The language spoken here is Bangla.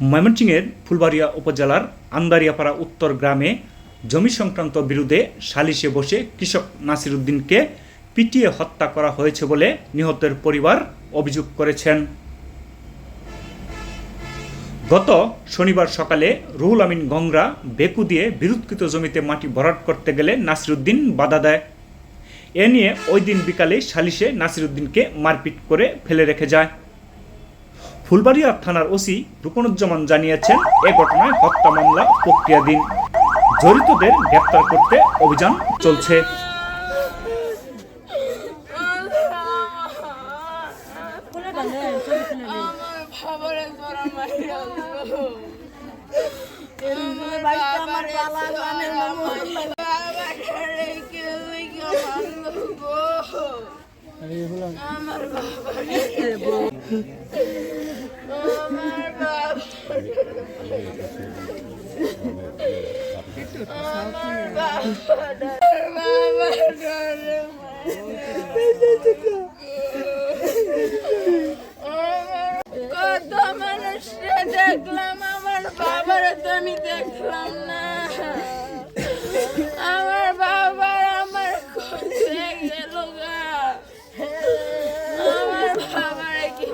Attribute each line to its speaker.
Speaker 1: ময়মনসিংহের ফুলবাড়িয়া উপজেলার আন্দারিয়াপাড়া উত্তর গ্রামে জমি সংক্রান্ত বিরুদ্ধে সালিশে বসে কৃষক নাসির উদ্দিনকে পিটিয়ে হত্যা করা হয়েছে বলে নিহতের পরিবার অভিযোগ করেছেন। গত শনিবার সকালে রুহুল আমিন গংরা বেকু দিয়ে বিরোধকৃত জমিতে মাটি ভরাট করতে গেলে নাসিরুদ্দিন বাধা দেয়। এ নিয়ে ওই দিন বিকালে সালিশে নাসিরুদ্দিনকে মারপিট করে ফেলে রেখে যায়। ফুলবাড়িয়া থানার ওসি রুকনুজ্জামান জানিয়েছেন এ ঘটনায় হত্যা মামলা প্রক্রিয়াধীন। জড়িতদের গ্রেপ্তার করতে অভিযান চলছে।
Speaker 2: আমার বাবারে কত
Speaker 3: মানুষকে দেখলাম, আমার
Speaker 2: বাবার তো আমি দেখলাম না। আমার বাবার আমার খুঁজে গেল আমার বাবার কি